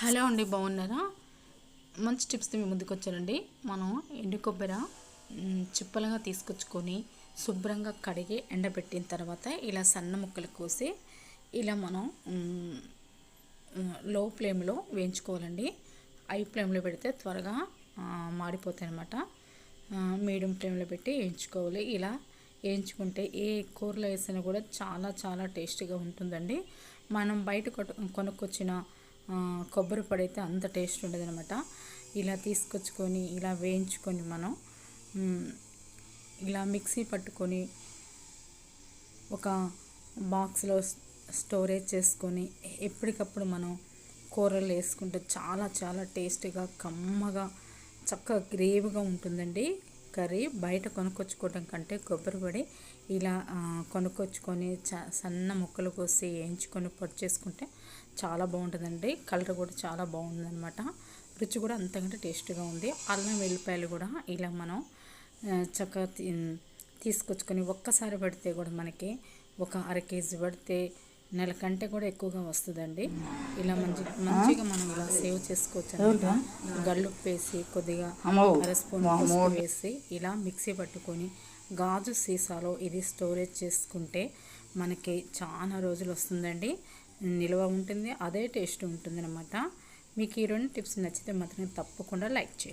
Hello అండి బాగున్నారా? మంచి టిప్స్తో మీ ముందుకు వచ్చానండి. మనం ఎండు కొబ్బరి చిప్పలుగా తీసుకొచ్చుకొని శుభ్రంగా కడిగి ఎండబెట్టిన తర్వాత ఇలా సన్న ముక్కలు కోసి ఇలా మనం లో ఫ్లేమ్లో వేయించుకోవాలండి హై ఫ్లేమ్లో పెడితే త్వరగా మాడిపోతాయి అనమాట మీడియం ఫ్లేమ్లో పెట్టి వేయించుకోవాలి. ఇలా వేయించుకుంటే ఏ కూరలో వేసినా కూడా చాలా చాలా టేస్టీగా ఉంటుందండి. మనం బయట కొనుక్కొచ్చిన కొబ్బరి పొడి అయితే అంత టేస్ట్ ఉండదు అనమాట ఇలా తీసుకొచ్చుకొని ఇలా వేయించుకొని మనం ఇలా మిక్సీ పట్టుకొని ఒక బాక్స్లో స్టోరేజ్ చేసుకొని ఎప్పటికప్పుడు మనం కూరలు వేసుకుంటే చాలా చాలా టేస్టీగా కమ్మగా చక్కగా గ్రేవ్గా ఉంటుందండి. కర్రీ బయట కొనుక్కొచ్చుకోవడం కంటే కొబ్బరిపడి ఇలా కొనుక్కొచ్చుకొని చ సన్న ముక్కలు కోసి వేయించుకొని పొడి చేసుకుంటే చాలా బాగుంటుందండి. కలర్ కూడా చాలా బాగుందన్నమాట. రుచి కూడా అంతకంటే టేస్ట్గా ఉంది. అల్లం వెల్లిపాయలు కూడా ఇలా మనం చక్కగా తీసుకొచ్చుకొని ఒక్కసారి పడితే కూడా మనకి ఒక అర కేజీ పడితే నెల కంటే కూడా ఎక్కువగా వస్తుందండి. ఇలా మంచి మంచిగా మనం ఇలా సేవ్ చేసుకోవచ్చు అనమాట గల్లుప్పు వేసి కొద్దిగా అర స్పూన్ వేసి ఇలా మిక్సీ పట్టుకొని గాజు సీసాలో ఇది స్టోరేజ్ చేసుకుంటే మనకి చాలా రోజులు వస్తుందండి. నిల్వ ఉంటుంది అదే టేస్ట్ ఉంటుంది అనమాట మీకు ఈ రెండు టిప్స్ నచ్చితే మాత్రం తప్పకుండా లైక్ చేయండి.